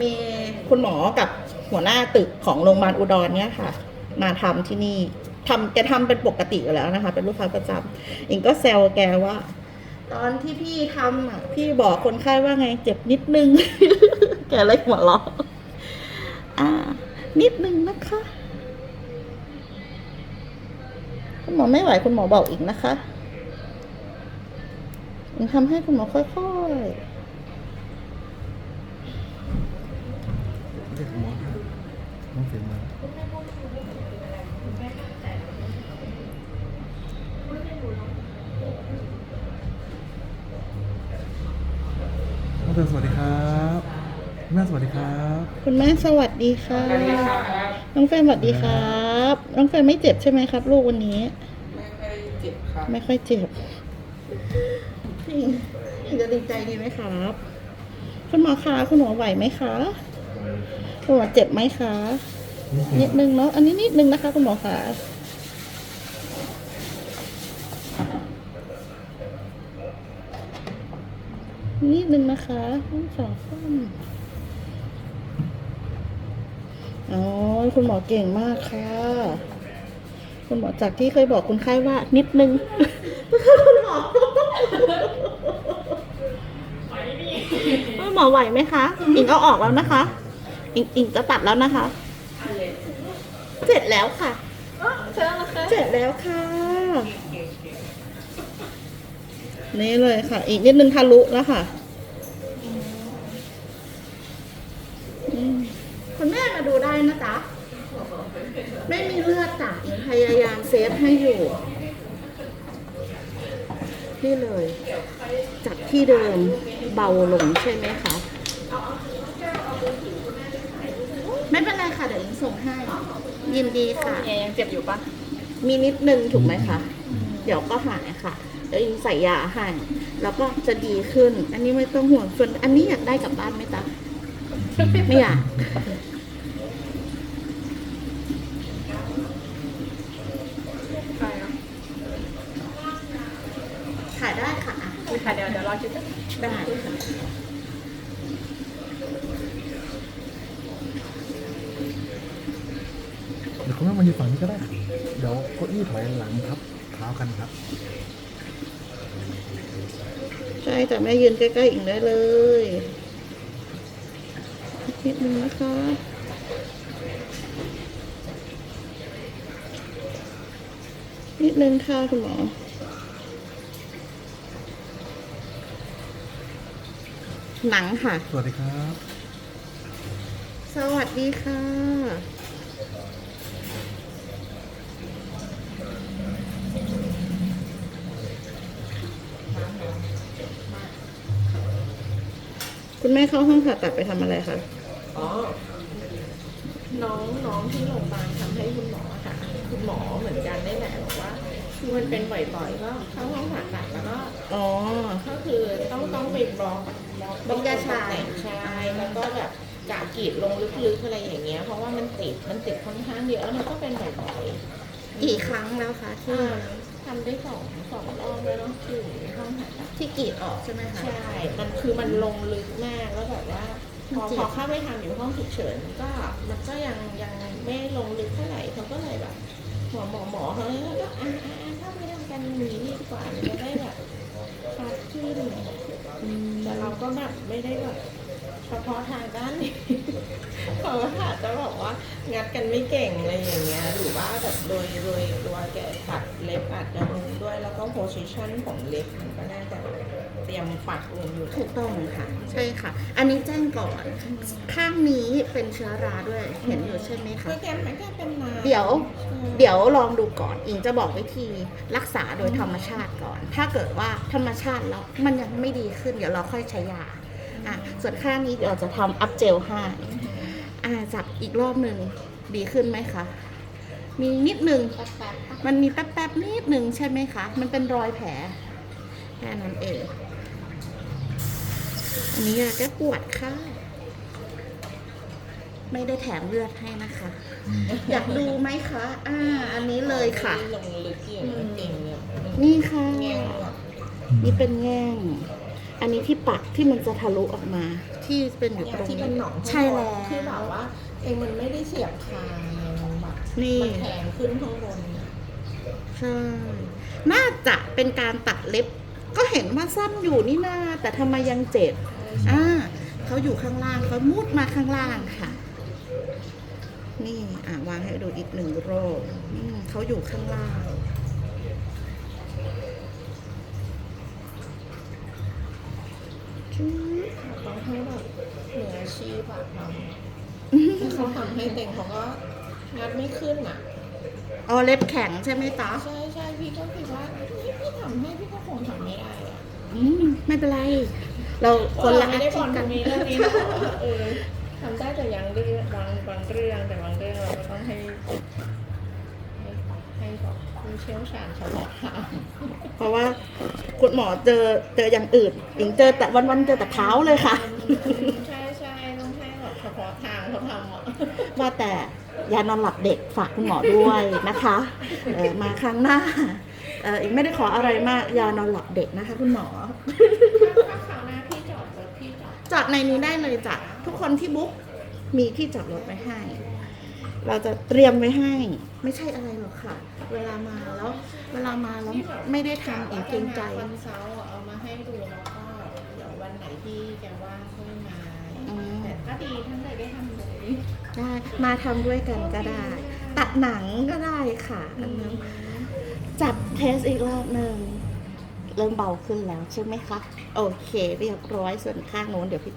มีคุณหมอกับหัวหน้าตึกของโรงพยาบาลอุดรเนี่ยค่ะ มาทำที่นี่ทำแกทำเป็นปกติอยู่แล้วนะคะ เป็นลูกค้าประจำอิงก็แซวแกว่า ตอนที่พี่ทำอะพี่บอกคนไข้ว่าไงเจ็บนิดนึง แกเลยหัวเราะอ่า นิดนึงนะคะ คุณหมอไม่ไหวคุณหมอบอกอีกนะคะอิงทำให้คุณหมอค่อยๆ เรียกหมอ น้องเสียงมาน้องเตือนสวัสดีครับแม่สวัสดีครับคุณแม่สวัสดีค่ะ น้องแฟนสวัสดีครับ น้องแฟนไม่เจ็บใช่ไหมครับ ลูกวันนี้ ไม่ค่อยเจ็บครับ ไม่ค่อยเจ็บพี่พี่จะดีใจดีไหมครับ คุณหมอคะคุณหมอไหวไหมคะ คุณหมอเจ็บไหมคะ นิดนึงเนาะ อันนี้นิดนึงนะคะคุณหมอคะนิดนึงนะคะทั้งสองข้างอ๋อ คุณหมอเก่งมากค่ะ คุณหมอจากที่เคยบอกคุณไข้ว่า นิดนึง คุณหมอคุณหมอไหวไหมคะอิงเอาออกแล้วนะคะ อิงอิงจะตัดแล้วนะคะ เสร็จแล้วค่ะ เสร็จแล้วค่ะ นี่เลยค่ะ อีกนิดนึงทะลุแล้วค่ะคุณแม่มาดูได้นะจ๊ะ ไม่มีเลือดจ้ะพยายามเซฟให้อยู่นี่เลย จากที่เดิมเบาลงใช่ไหมคะ ไม่เป็นไร ค่ะเดี๋ยวอิงส่งให้ ยินดีค่ะเอยังเจ็บอยู่ปะมีนิดนึงถูกไหมคะ เดี๋ยวก็หายค่ะ เดี๋ยวอิงใส่ยาให้แล้วก็จะดีขึ้น อันนี้ไม่ต้องห่วงส่วนอันนี้อยากได้กลับบ้านไหมจ๊ะ ไม่อยาก ใช่ครับ ถ่ายได้ค่ะอะ มีค่ะเดี๋ยวเดี๋ยวรอคิด ได้ค่ะ เดี๋ยวคุณแม่มายืนฝั่งนี้ก็ได้ เดี๋ยวเก้าอี้ถอยหลังทับเท้ากันครับ ใช่แต่แม่ยืนใกล้ๆอิงได้เลยนิดนึงนะคะนิดนึงค่ะคุณหมอหนังค่ะ สวัสดีครับ สวัสดีค่ะ คุณแม่เข้าห้องผ่าตัดไปทำอะไรคะ อ๋อ น้องน้องที่โรงพยาบาลทำให้คุณหมอค่ะ คุณหมอเหมือนกันได้แหละบอกว่าคือมันเป็นบ่อยๆก็เข้าห้องผ่าตัดแล้วก็อ๋อ ก็คือต้องต้องไปบล็อกบล็อกยาชาแต่งชายแล้วก็แบบกะกรีดลงลึกๆอะไรอย่างเงี้ย เพราะว่ามันติดมันติดค่อนข้างเยอะแล้วมันก็เป็นบ่อยๆ กี่ครั้งแล้วคะที่อ่าทำได้สองสองรอบแล้วเนาะที่อยู่ในห้องผ่าตัดที่กรีดออกใช่ไหมคะ ใช่ มันคือมันลงลึกมากแล้วแบบว่าพอจริงพอเข้าไปทำอยู่ห้องฉุกเฉินก็มันก็ยังยังไม่ลงลึกเท่าไหร่เขาก็เลยแบบหมอหมอหมอเขาเลยก็อ่าอ่าอ่าถ้าไม่ทำกันอย่างนี้ดีกว่ามันจะได้แบบชัดขึ้นแต่เราก็แบบไม่ได้แบบ เฉพาะทางด้านนี้เขาอาจจะบอกว่างัดกันไม่เก่งอะไรอย่างเงี้ยหรือว่าแบบโดยโดยตัวแกตัดเล็บอาจจะงงด้วยแล้วก็โพสิชันของเล็บมันก็น่าจะเตรียมปักลงอยู่ถูกต้องค่ะใช่ค่ะ อันนี้แจ้งก่อน ข้างนี้เป็นเชื้อราด้วยเห็นอยู่ใช่ไหมคะคือแกมันแค่เป็นน้เดี๋ยวเดี๋ยวลองดูก่อนอิงจะบอกวิธีรักษาโดยธรรมชาติก่อน ถ้าเกิดว่าธรรมชาติแล้วมันยังไม่ดีขึ้น เดี๋ยวเราค่อยใช้ยา อะส่วนข้างนี้เดี๋ยวเราจะทำอัพเจลให้อ่าจับอีกรอบหนึ่งดีขึ้นไหมคะ มีนิดหนึ่งมันมีแป๊บๆนิดหนึ่งใช่ไหมคะ มันเป็นรอยแผลแค่นั้นเองอันนี้ยาแก้ปวดค่ะ ไม่ได้แถมเลือดให้นะคะ อยากดูไหมคะ อ่า อันนี้เลยค่ะลงลึกอย่างเก่งเนี่ยนี่ค่ะแง่งแบบนี่เป็นแง่ง อันนี้ที่ปักที่มันจะทะลุออกมา ที่เป็นอยู่เนี่ยตรงที่เป็นหนองใช่แล้วคือแบบว่า เองมันไม่ได้เสียบคางไงมันแบบนี่มันแทงขึ้นข้างบนน่ะใช่น่าจะเป็นการตัดเล็บ ก็เห็นว่าสั้นอยู่นี่นาแต่ทำไมยังเจ็บอ่าเขาอยู่ข้างล่างเขามุดมาข้างล่างค่ะ นี่อ่าวางให้ดูอีกหนึ่งโรคอืมเขาอยู่ข้างล่าง ต้องให้แบบมืออาชีพอะทำถ้าเขาทำให้เต็งเขาก็งัดไม่ขึ้นอะอ๋อเล็บแข็งใช่ไหมตาใช่ใช่พี่ก็คิดว่าพี่พี่ทำให้พี่ก็คงทำไม่ได้อะอืมไม่เป็นไร เราคนละไม่อาได้บชีอพลกันนี้เรื่องนี้นะว่าเออทำได้แต่ยังเรื่องบางบางเรื่องแต่บางเรื่องเราก็ต้องให้ให้ ให้แบบผู้เชี่ยวชาญเฉพาะทางเพราะว่าคุณหมอเจอเจออย่างอื่นหญิงเจอแต่วันๆเจอแต่เท้าเลยค่ะ ใช่ใช่ต้องให้แบบเฉพาะทางเขาทำอะว่าแต่ยานอนหลับเด็กฝากคุณหมอด้วยนะคะเออมาครั้งหน้าเอออีกไม่ได้ขออะไรมากยานอนหลับเด็กนะคะ คุณหมอถ้าคราวหน้าพี่จอดรถพี่จอดจอดในนี้ได้เลยจ้ะทุกคนที่บุ๊กมีที่จอดรถไว้ให้ เราจะเตรียมไว้ให้ ไม่ใช่อะไรหรอกค่ะ เวลามาแล้ว เวลามาแล้วไม่ได้ทำอีกเกรงใจ วันเสาร์อะเอามาให้ดูแล้วก็เดี๋ยววันไหนที่แกว่างค่อยมาอืม แต่ก็ดีทั้งเลยได้ทำเลย ได้มาทำด้วยกันก็ได้ ตัดหนังก็ได้ค่ะอันนั้นจับเทสอีกรอบหนึ่งเริ่มเบาขึ้นแล้วใช่ไหมคะ โอเค เรียบร้อยส่วนข้างโน้นเดี๋ยวพี่